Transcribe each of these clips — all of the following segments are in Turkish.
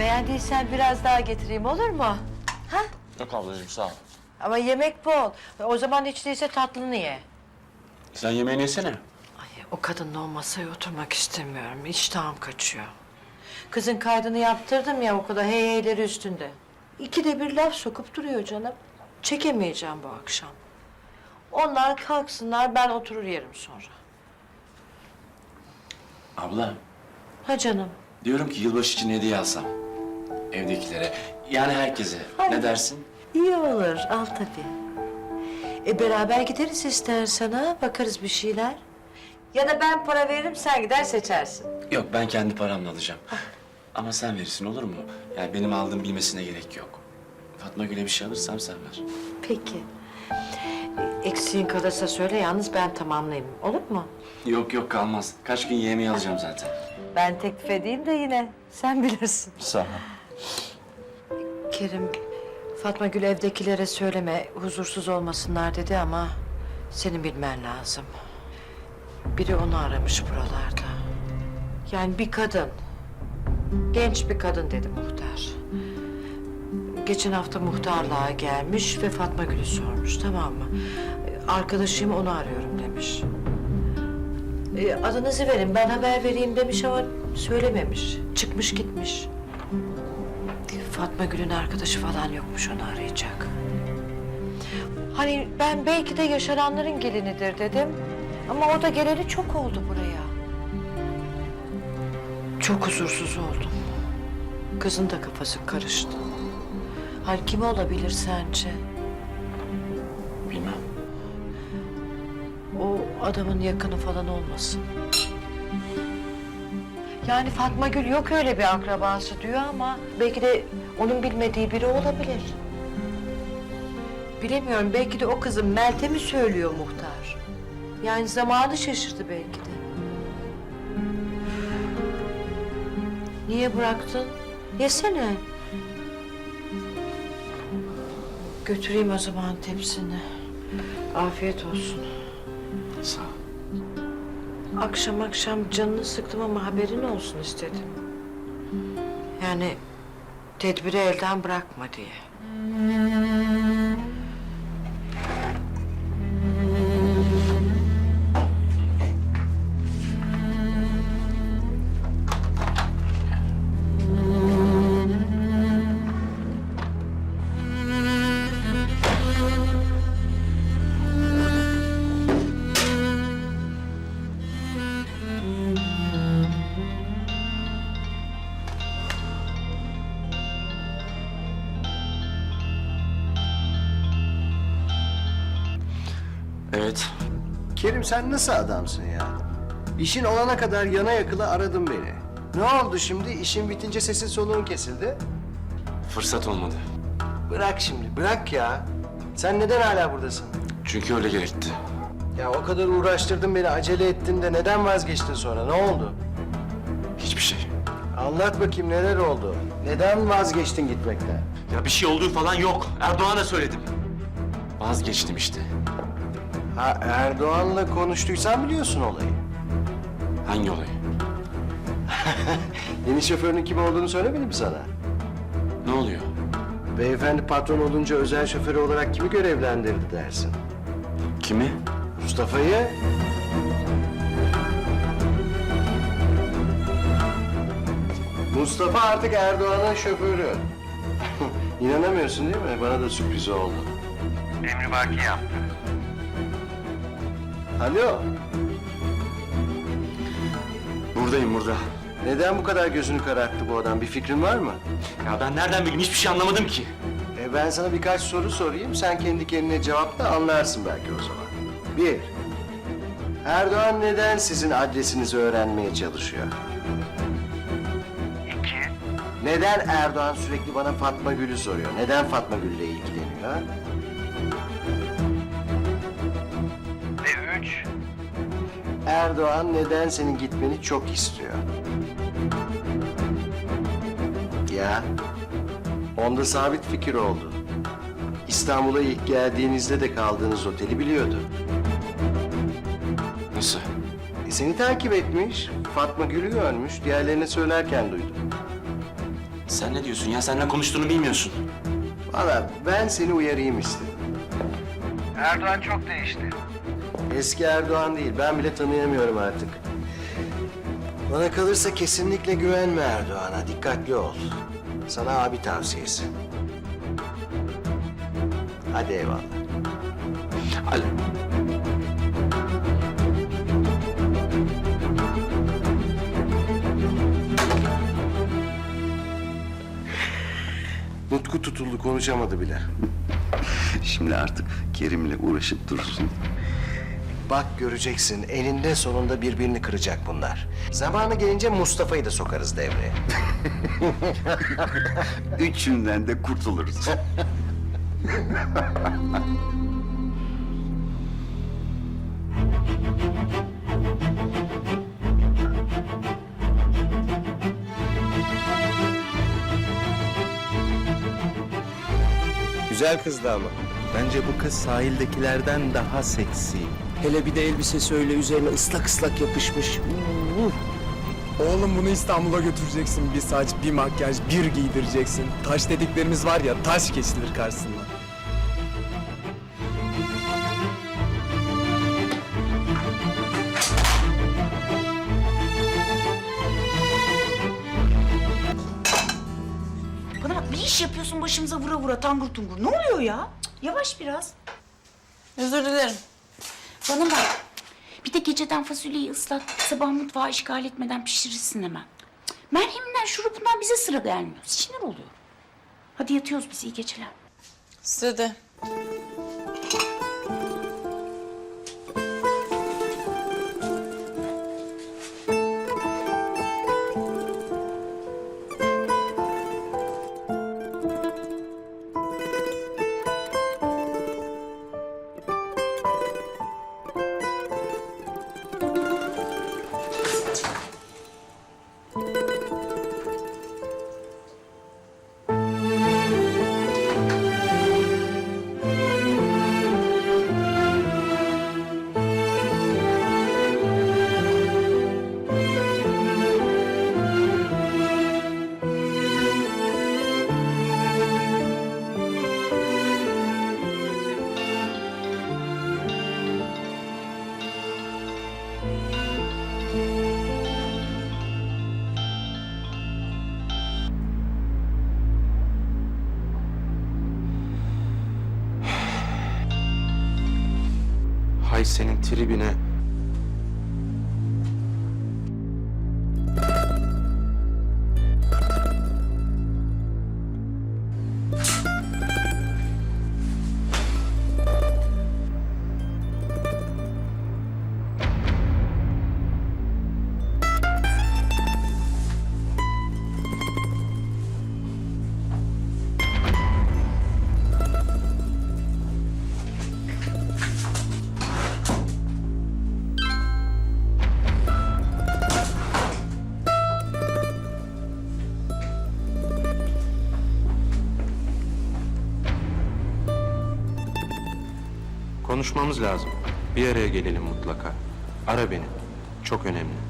Beğendiysen biraz daha getireyim olur mu? Ha? Yok ablacığım sağ ol. Ama yemek bol. O zaman hiç değilse tatlını ye. Sen yemeğini yesene. Ay, o kadınla o masaya oturmak istemiyorum. İştahım kaçıyor. Kızın kaydını yaptırdım ya okula hey heyleri üstünde. İkide bir laf sokup duruyor canım. Çekemeyeceğim bu akşam. Onlar kalksınlar ben oturur yerim sonra. Abla Ha canım. diyorum ki yılbaşı için hediye alsam. Evdekilere yani herkese. Hayır. Ne dersin? İyi olur al tabii. E beraber gideriz istersen ha bakarız bir şeyler. Ya da ben para veririm sen gider seçersin. Yok ben kendi paramla alacağım. Ama sen verirsin olur mu? Yani benim aldığım bilmesine gerek yok. Fatma Gül'e bir şey alırsam sen ver. Peki. Eksiğin kalırsa söyle yalnız ben tamamlayayım. Olur mu? Yok yok kalmaz. Kaç gün yemeği alacağım zaten. Ben teklif edeyim de yine sen bilirsin. Sağ ol. Kerim, Fatma Gül evdekilere söyleme huzursuz olmasınlar dedi ama senin bilmen lazım. Biri onu aramış buralarda. Yani bir kadın. Genç bir kadın dedi muhtar. Geçen hafta muhtarlığa gelmiş ve Fatma Gül'ü sormuş tamam mı? Arkadaşım onu arıyorum demiş. E, adınızı verin ben haber vereyim demiş ama söylememiş. Çıkmış gitmiş. Fatma Gül'ün arkadaşı falan yokmuş onu arayacak. Hani ben belki de yaşananların gelinidir dedim. Ama o da geleli çok oldu buraya. Çok huzursuz oldum. Kızın da kafası karıştı. Hani kim olabilir sence? Bilmem. O adamın yakını falan olmasın. Yani Fatma Gül yok öyle bir akrabası diyor ama belki de onun bilmediği biri olabilir. Bilemiyorum belki de o kızın Meltem'i söylüyor muhtar. Yani zamanı şaşırdı belki de. Niye bıraktın? Yesene. Götüreyim o zaman tepsini. Afiyet olsun. Sağ ol. Akşam akşam canını sıktım ama haberin olsun istedim. Yani tedbiri elden bırakma diye. Kerim sen nasıl adamsın ya? İşin olana kadar yana yakıla aradın beni. Ne oldu şimdi? İşin bitince sesin soluğun kesildi. Fırsat olmadı. Bırak şimdi, bırak ya. Sen neden hala buradasın? Çünkü öyle gerekti. Ya o kadar uğraştırdın beni, acele ettin de neden vazgeçtin sonra? Ne oldu? Hiçbir şey. Anlat bakayım neler oldu? Neden vazgeçtin gitmekten? Ya bir şey olduğu falan yok. Erdoğan'a söyledim. Vazgeçtim işte. Ha Erdoğan'la konuştuysan biliyorsun olayı. Hangi olayı? Yeni şoförünün kim olduğunu söylemedi mi sana? Ne oluyor? Beyefendi patron olunca özel şoförü olarak kimi görevlendirdi dersin? Kimi? Mustafa'yı? Mustafa artık Erdoğan'ın şoförü. İnanamıyorsun değil mi? Bana da sürpriz oldu. Emri vaki yaptı. Alo, Buradayım burada. neden bu kadar gözünü kararttı bu adam? Bir fikrin var mı? Ya ben nereden bileyim hiçbir şey anlamadım ki. E ben sana birkaç soru sorayım, sen kendi kendine cevapla anlarsın belki o zaman. Bir, Erdoğan neden sizin adresinizi öğrenmeye çalışıyor? İki, Neden Erdoğan sürekli bana Fatma Gül'ü soruyor? Neden Fatma Gül'le ilgileniyor? Erdoğan neden senin gitmeni çok istiyor? Ya, onda sabit fikir oldu. İstanbul'a ilk geldiğinizde de kaldığınız oteli biliyordu. Nasıl? E seni takip etmiş, Fatma Gül'ü görmüş, diğerlerine söylerken duydum. Sen ne diyorsun ya? Seninle konuştuğunu bilmiyorsun. Valla ben seni uyarayım istedim. Erdoğan çok değişti. Eski Erdoğan değil, ben bile tanıyamıyorum artık. Bana kalırsa kesinlikle güvenme Erdoğan'a, dikkatli ol. Sana abi tavsiyesi. Hadi eyvallah. Al. Nutku tutuldu, konuşamadı bile. Şimdi artık Kerim'le uğraşıp dursun. Bak göreceksin, eninde sonunda birbirini kıracak bunlar. Zamanı gelince Mustafa'yı da sokarız devreye. Üçünden de kurtuluruz. Güzel kızdı ama. Bence bu kız sahildekilerden daha seksi. Hele bir de elbisesi öyle üzerine ıslak ıslak yapışmış. Uh! Oğlum bunu İstanbul'a götüreceksin. Bir saç, bir makyaj, bir giydireceksin. Taş dediklerimiz var ya, taş kesilir karşısında. Bana bak bir iş yapıyorsun başımıza vura vura tangur tungur. Ne oluyor ya? Yavaş biraz. Özür dilerim. Bana bak. Bir de geceden fasulyeyi ıslat. Sabah mutfağı işgal etmeden pişirirsin hemen. Cık, Merheminden şurupundan bize sıra gelmiyor. Sinir oluyor. Hadi yatıyoruz biz iyi geceler. Size de. Hay senin tribine. Konuşmamız lazım. Bir araya gelelim mutlaka. Ara beni. Çok önemli.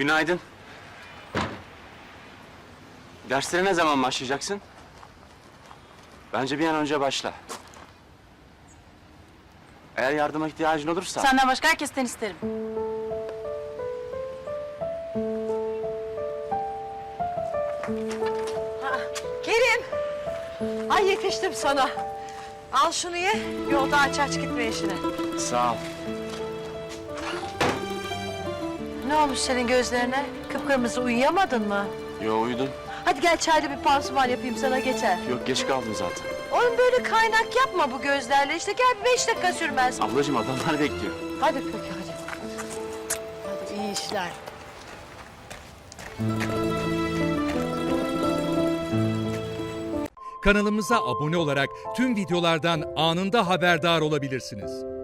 Günaydın. Derslere ne zaman başlayacaksın? Bence bir an önce başla. Eğer yardıma ihtiyacın olursa... Senden başka herkesten isterim. Kerim! Ay yetiştim sana. Al şunu ye, yolda aç aç gitme işine. Sağ ol. Ne olmuş senin gözlerine? Kıpkırmızı uyuyamadın mı? Yo uyudun. Hadi gel çayda bir pansuman yapayım sana geçer. Yok geç kaldım zaten. Oğlum böyle kaynak yapma bu gözlerle işte gel bir beş dakika sürmez. Ablacığım adamlar bekliyor. Hadi peki hadi. Hadi iyi işler. Kanalımıza abone olarak tüm videolardan anında haberdar olabilirsiniz.